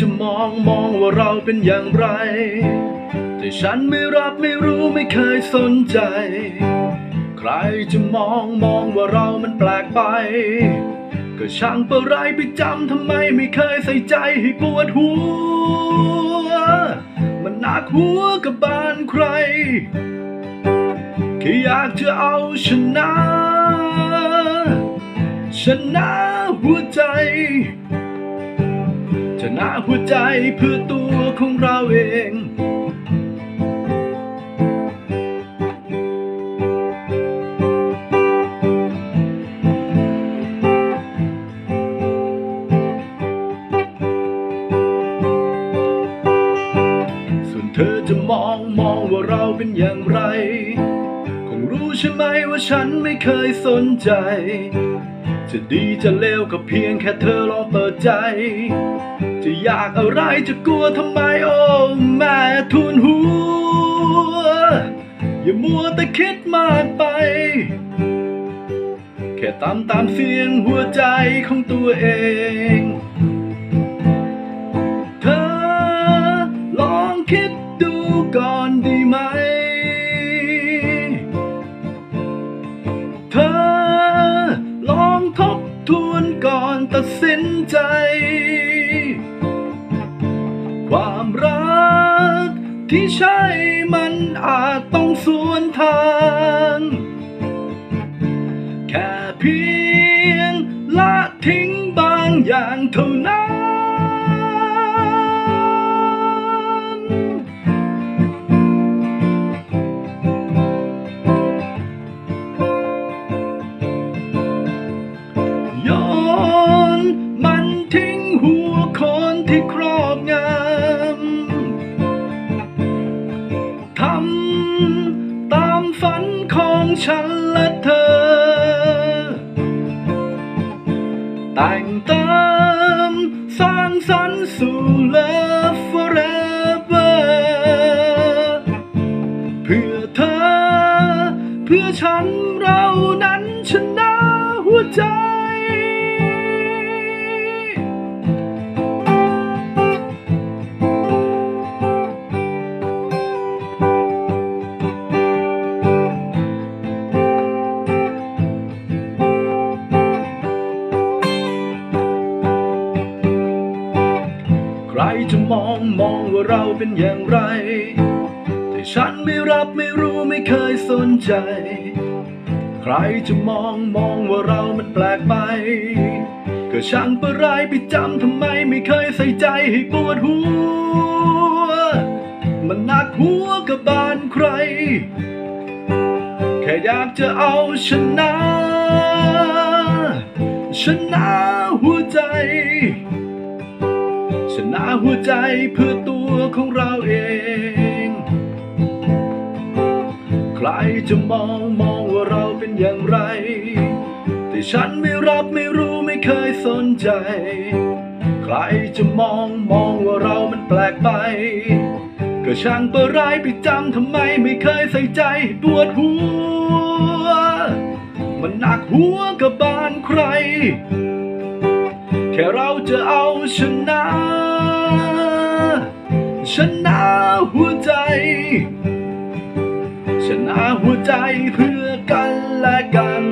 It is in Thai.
จะมองมองว่าเราเป็นอย่างไร แต่ฉันไม่รับไม่รู้ไม่เคยสนใจ ใครจะมองมองว่าเรามันแปลกไป ก็ช่างเปะไรไปจำทำไมไม่เคยใส่ใจให้ปวดหัว มันหนักหัวกับบ้านใคร แค่อยากจะเอาชนะชนะหัวใจ ชนะหัวใจเพื่อตัวของเราเองส่วนเธอจะมองมองว่าเราเป็นอย่างไร คงรู้ใช่ไหมว่าฉันไม่เคยสนใจ จะดีจะเลวก็เพียงแค่เธอลองเปิดใจ จะอยากอะไรจะกลัวทำไมโอ้แม่ทุนหัว อย่ามัวแต่คิดมากไป แค่ตามตามเสียงหัวใจของตัวเอง เธอลองคิดดูก่อนดีไหม วนก่อนตัดสินใจ ความรักที่ใช่มันอาจต้องสวนทาง แค่เพียงละทิ้งบางอย่างเท่านั้น หัวคนที่ครอบงำทำตามฝันของฉันและเธอ แต่งเติมสร้างสรรค์สู่ Love Forever เพื่อเธอ เพื่อฉันเรานั้นชนะหัวใจ ว่าเราเป็นอย่างไร แต่ฉันไม่รับไม่รู้ไม่เคยสนใจ ใครจะมองมองว่าเรามันแปลกไป ก็ช่างเปะไรไปจำทำไมไม่เคยใส่ใจให้ปวดหัว มันหนักหัวกับบานใคร แค่อยากจะเอาชนะชนะหัวใจ ชนะหัวใจเพื่อตัวของเราเอง ใครจะมองมองว่าเราเป็นอย่างไร แต่ฉันไม่รับไม่รู้ไม่เคยสนใจ ใครจะมองมองว่าเรามันแปลกไป ก็ช่างเปะไรไปจำทำไมไม่เคยใส่ใจปวดหัว มันหนักหัวกับบานใคร แค่เราจะเอาชนะ ชนะหัวใจ ชนะหัวใจเพื่อกันและกัน